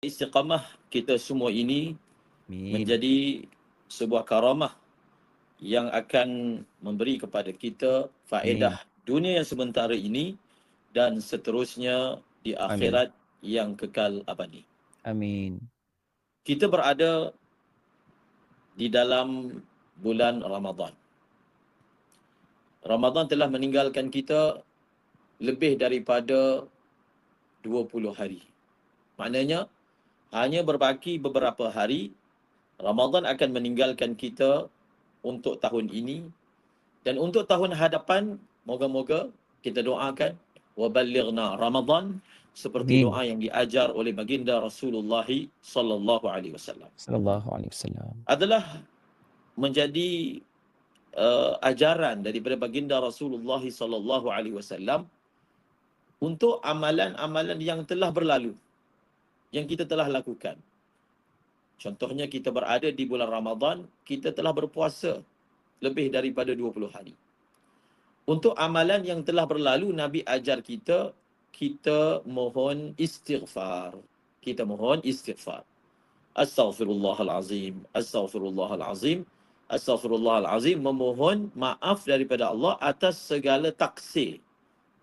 istiqamah kita semua ini Amin. menjadi sebuah karamah yang akan memberi kepada kita faedah dunia yang sementara ini dan seterusnya di akhirat yang kekal abadi. Amin. Kita berada di dalam bulan Ramadan. Ramadan telah meninggalkan kita lebih daripada 20 hari. Maknanya hanya berbaki beberapa hari Ramadan akan meninggalkan kita untuk tahun ini dan untuk tahun hadapan moga-moga kita doakan waballighna Ramadan seperti Amin. doa yang diajar oleh baginda Rasulullah sallallahu alaihi wasallam Sallallahu alaihi wasallam. adalah menjadi uh, ajaran daripada baginda Rasulullah sallallahu alaihi wasallam untuk amalan-amalan yang telah berlalu yang kita telah lakukan. Contohnya kita berada di bulan Ramadan, kita telah berpuasa lebih daripada 20 hari. Untuk amalan yang telah berlalu Nabi ajar kita kita mohon istighfar. Kita mohon istighfar. Astaghfirullahalazim. Astaghfirullahalazim. Astaghfirullahalazim memohon maaf daripada Allah atas segala taksir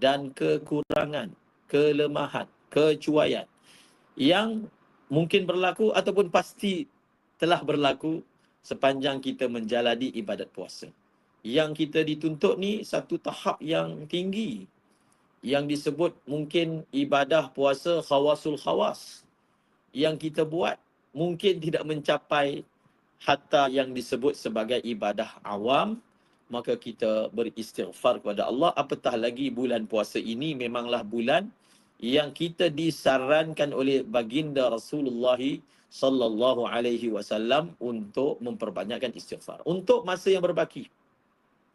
dan kekurangan, kelemahan, kecuaian yang mungkin berlaku ataupun pasti telah berlaku sepanjang kita menjalani ibadat puasa. Yang kita dituntut ni satu tahap yang tinggi yang disebut mungkin ibadah puasa khawasul khawas yang kita buat mungkin tidak mencapai hatta yang disebut sebagai ibadah awam maka kita beristighfar kepada Allah apatah lagi bulan puasa ini memanglah bulan yang kita disarankan oleh baginda Rasulullah sallallahu alaihi wasallam untuk memperbanyakkan istighfar untuk masa yang berbaki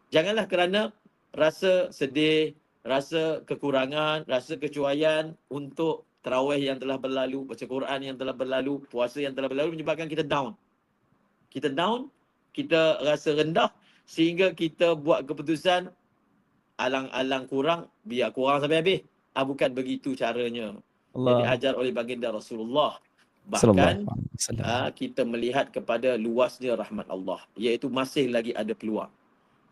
janganlah kerana rasa sedih rasa kekurangan, rasa kecuaian untuk terawih yang telah berlalu, baca Quran yang telah berlalu, puasa yang telah berlalu menyebabkan kita down. Kita down, kita rasa rendah sehingga kita buat keputusan alang-alang kurang, biar kurang sampai habis. Ah, bukan begitu caranya. Yang Allah. diajar oleh baginda Rasulullah. Bahkan ah, kita melihat kepada luasnya rahmat Allah. Iaitu masih lagi ada peluang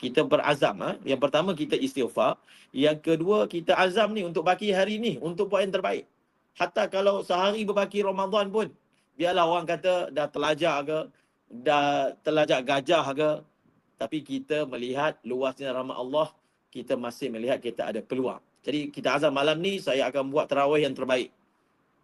kita berazam ha? yang pertama kita istighfar yang kedua kita azam ni untuk baki hari ni untuk buat yang terbaik hatta kalau sehari berbaki Ramadan pun biarlah orang kata dah telajak ke dah telajak gajah ke tapi kita melihat luasnya rahmat Allah kita masih melihat kita ada peluang jadi kita azam malam ni saya akan buat tarawih yang terbaik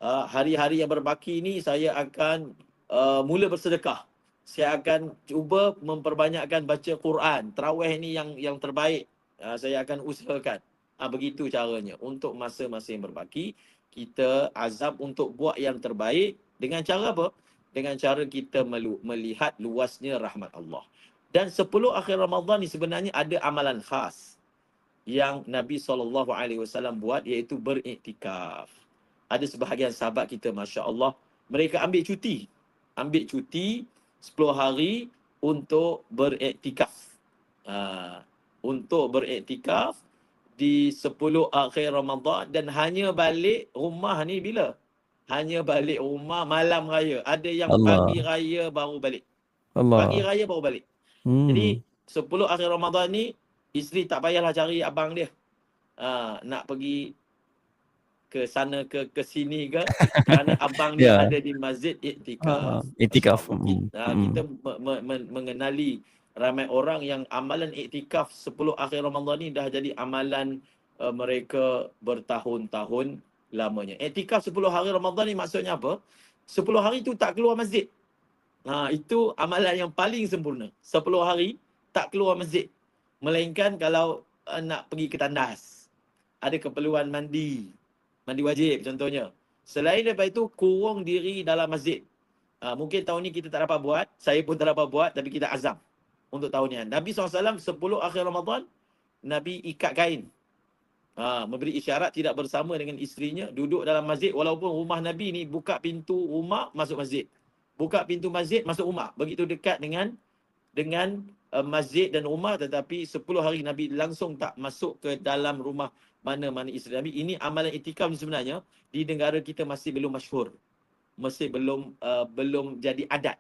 uh, hari-hari yang berbaki ni saya akan uh, mula bersedekah saya akan cuba memperbanyakkan baca Quran. Terawih ni yang yang terbaik. Uh, saya akan usahakan. Uh, begitu caranya. Untuk masa-masa yang berbaki, kita azab untuk buat yang terbaik dengan cara apa? Dengan cara kita melu- melihat luasnya rahmat Allah. Dan 10 akhir Ramadan ni sebenarnya ada amalan khas yang Nabi SAW buat iaitu beriktikaf. Ada sebahagian sahabat kita, Masya Allah, mereka ambil cuti. Ambil cuti 10 hari untuk beriktikaf. Ha, untuk beriktikaf di 10 akhir Ramadan dan hanya balik rumah ni bila? Hanya balik rumah malam raya. Ada yang Allah. pagi raya baru balik. Allah. Pagi raya baru balik. Hmm. Jadi 10 akhir Ramadan ni isteri tak payahlah cari abang dia. Ha, nak pergi ke sana ke ke sini ke kerana abang dia Ya. ada di masjid iktikaf. Ah, iktikaf. Hmm. Kita, Hmm. kita me- me- men- mengenali ramai orang yang amalan iktikaf 10 akhir Ramadan ni dah jadi amalan uh, mereka bertahun-tahun lamanya. Iktikaf 10 hari Ramadan ni maksudnya apa? 10 hari tu tak keluar masjid. Ha, itu amalan yang paling sempurna. 10 hari tak keluar masjid. Melainkan kalau uh, nak pergi ke tandas. Ada keperluan mandi. Mandi wajib contohnya. Selain daripada itu, kurung diri dalam masjid. Uh, mungkin tahun ni kita tak dapat buat. Saya pun tak dapat buat. Tapi kita azam untuk tahun ni. Nabi SAW 10 akhir Ramadan, Nabi ikat kain. Ha, memberi isyarat tidak bersama dengan isterinya. Duduk dalam masjid. Walaupun rumah Nabi ni buka pintu rumah, masuk masjid. Buka pintu masjid, masuk rumah. Begitu dekat dengan dengan uh, masjid dan rumah. Tetapi 10 hari Nabi langsung tak masuk ke dalam rumah mana-mana isteri Nabi. Ini amalan itikaf ni sebenarnya di negara kita masih belum masyhur. masih belum uh, belum jadi adat.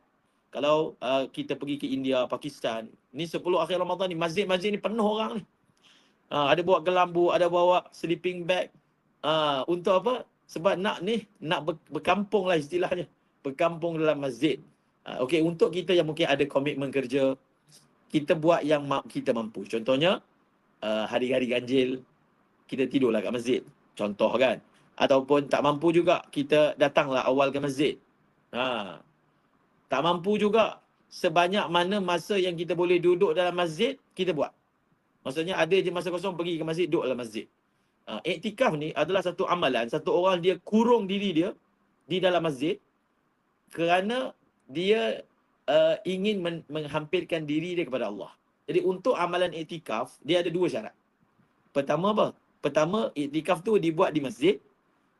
Kalau uh, kita pergi ke India, Pakistan, ni 10 akhir Ramadan ni masjid-masjid ni penuh orang ni. Uh, ada bawa gelambu, ada bawa sleeping bag. Uh, untuk apa? Sebab nak ni, nak ber, berkampung lah istilahnya. Berkampung dalam masjid. Uh, okay, untuk kita yang mungkin ada komitmen kerja, kita buat yang kita mampu. Contohnya, uh, hari-hari ganjil, kita tidurlah kat masjid. Contoh kan. Ataupun tak mampu juga, kita datanglah awal ke masjid. Ha. Tak mampu juga, sebanyak mana masa yang kita boleh duduk dalam masjid, kita buat. Maksudnya ada je masa kosong pergi ke masjid, duduk dalam masjid. Uh, iktikaf ni adalah satu amalan, satu orang dia kurung diri dia di dalam masjid kerana dia uh, ingin men- menghampirkan diri dia kepada Allah. Jadi untuk amalan iktikaf, dia ada dua syarat. Pertama apa? Pertama, iktikaf tu dibuat di masjid.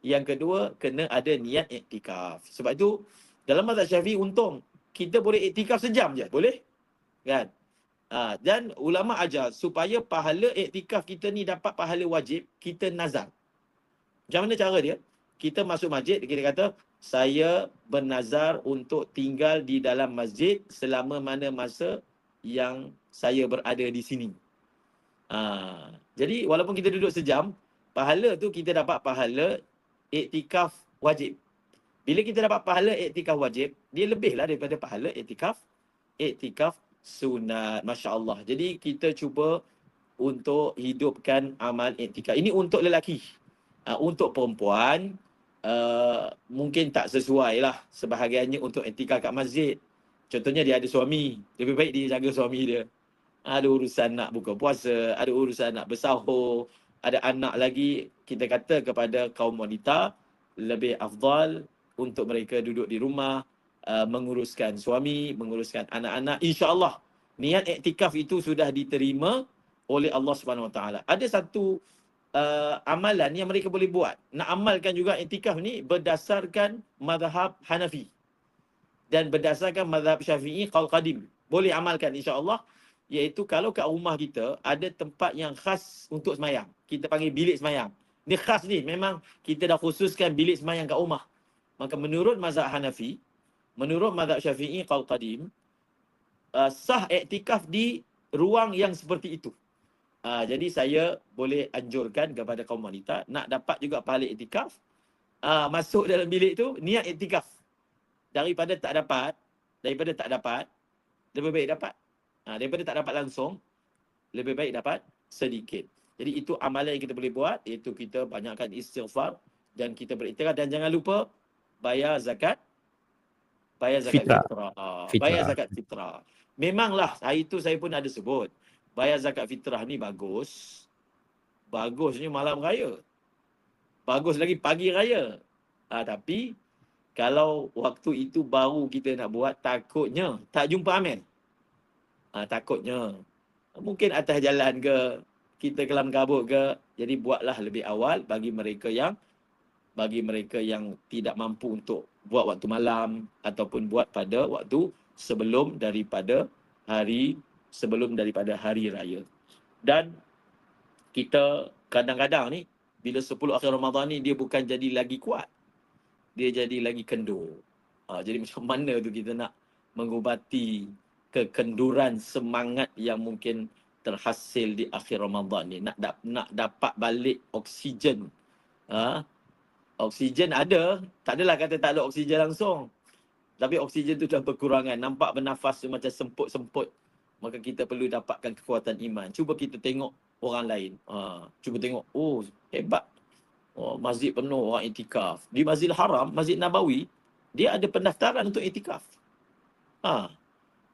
Yang kedua, kena ada niat iktikaf. Sebab itu, dalam mazhab syafi'i untung, kita boleh iktikaf sejam je. Boleh? Kan? Ha, dan ulama ajar supaya pahala iktikaf kita ni dapat pahala wajib, kita nazar. Macam mana cara dia? Kita masuk masjid, kita kata, saya bernazar untuk tinggal di dalam masjid selama mana masa yang saya berada di sini. Ha, jadi walaupun kita duduk sejam, pahala tu kita dapat pahala iktikaf wajib. Bila kita dapat pahala iktikaf wajib, dia lebihlah daripada pahala iktikaf iktikaf sunat. Masya Allah. Jadi kita cuba untuk hidupkan amal iktikaf. Ini untuk lelaki. Uh, untuk perempuan, uh, mungkin tak sesuai lah sebahagiannya untuk iktikaf kat masjid. Contohnya dia ada suami. Lebih baik dia jaga suami dia. Ada urusan nak buka puasa, ada urusan nak bersahur, ada anak lagi. Kita kata kepada kaum wanita, lebih afdal untuk mereka duduk di rumah, uh, menguruskan suami, menguruskan anak-anak. InsyaAllah niat iktikaf itu sudah diterima oleh Allah Subhanahu Wa Taala. Ada satu uh, amalan yang mereka boleh buat. Nak amalkan juga iktikaf ni berdasarkan mazhab Hanafi dan berdasarkan mazhab Syafi'i qaul qadim. Boleh amalkan insya-Allah iaitu kalau kat rumah kita ada tempat yang khas untuk semayang. Kita panggil bilik semayang. Ni khas ni memang kita dah khususkan bilik semayang kat rumah. Maka menurut mazhab Hanafi, menurut mazhab Syafi'i qaul qadim, uh, sah iktikaf di ruang yang seperti itu. Uh, jadi saya boleh anjurkan kepada kaum wanita nak dapat juga pahala iktikaf, uh, masuk dalam bilik tu niat iktikaf. Daripada tak dapat, daripada tak dapat, lebih baik dapat. Uh, daripada tak dapat langsung, lebih baik dapat sedikit. Jadi itu amalan yang kita boleh buat, iaitu kita banyakkan istighfar dan kita beriktikaf dan jangan lupa bayar zakat bayar zakat Fitrah. fitrah. Fitrah. Bayar zakat fitrah. Memanglah hari itu saya pun ada sebut. Bayar zakat fitrah ni bagus. Bagusnya malam raya. Bagus lagi pagi raya. Ha, tapi kalau waktu itu baru kita nak buat takutnya tak jumpa amil. Ha, takutnya. Mungkin atas jalan ke kita kelam kabut ke. Jadi buatlah lebih awal bagi mereka yang bagi mereka yang tidak mampu untuk buat waktu malam ataupun buat pada waktu sebelum daripada hari sebelum daripada hari raya. Dan kita kadang-kadang ni bila 10 akhir Ramadan ni dia bukan jadi lagi kuat. Dia jadi lagi kendur. Ha, jadi macam mana tu kita nak mengubati kekenduran semangat yang mungkin terhasil di akhir Ramadan ni nak dap, nak dapat balik oksigen. Ha? Oksigen ada, tak adalah kata tak ada oksigen langsung. Tapi oksigen tu dah berkurangan. Nampak bernafas tu macam semput-semput. Maka kita perlu dapatkan kekuatan iman. Cuba kita tengok orang lain. Ha, cuba tengok, oh hebat. Oh, masjid penuh orang itikaf. Di Masjidil Haram, Masjid Nabawi, dia ada pendaftaran untuk itikaf. Ha,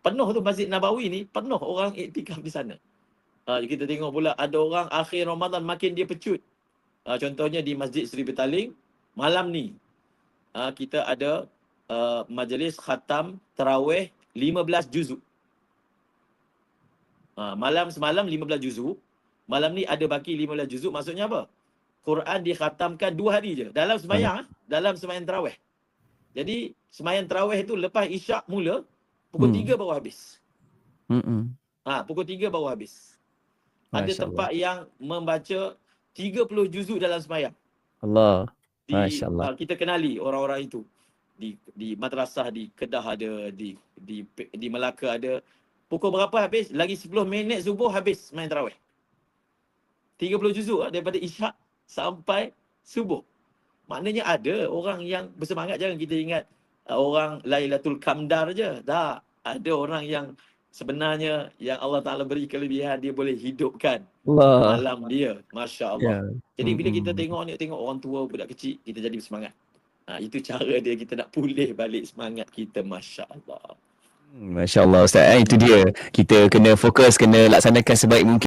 penuh tu Masjid Nabawi ni, penuh orang itikaf di sana. Ha, kita tengok pula ada orang akhir Ramadan makin dia pecut. Ha, contohnya di Masjid Seri Petaling, malam ni uh, kita ada uh, majlis khatam tarawih 15 juzuk. Uh, malam semalam 15 juzuk. Malam ni ada baki 15 juzuk. Maksudnya apa? Quran dikhatamkan dua hari je. Dalam semayang, hmm. dalam semayang tarawih. Jadi semayang tarawih tu lepas isyak mula, pukul Hmm. 3 baru habis. Mm-mm. Ha, pukul 3 baru habis. Ada Masya tempat yang membaca 30 juzuk dalam semayang. Allah. di Masya Allah. uh, kita kenali orang-orang itu. di di madrasah di Kedah ada, di di di Melaka ada. Pukul berapa habis? Lagi 10 minit subuh habis main tarawih. 30 juzuk ah, daripada isyak sampai subuh. Maknanya ada orang yang bersemangat jangan kita ingat uh, orang Lailatul Qamdar je. Tak. Ada orang yang sebenarnya yang Allah Taala beri kelebihan dia boleh hidupkan Allah. malam dia. Masya Allah. Ya. Jadi bila kita Mm-mm. tengok ni tengok orang tua budak kecil kita jadi bersemangat. Ha, itu cara dia kita nak pulih balik semangat kita Masya Allah. Masya Allah Ustaz. Eh, itu dia. Kita kena fokus, kena laksanakan sebaik mungkin.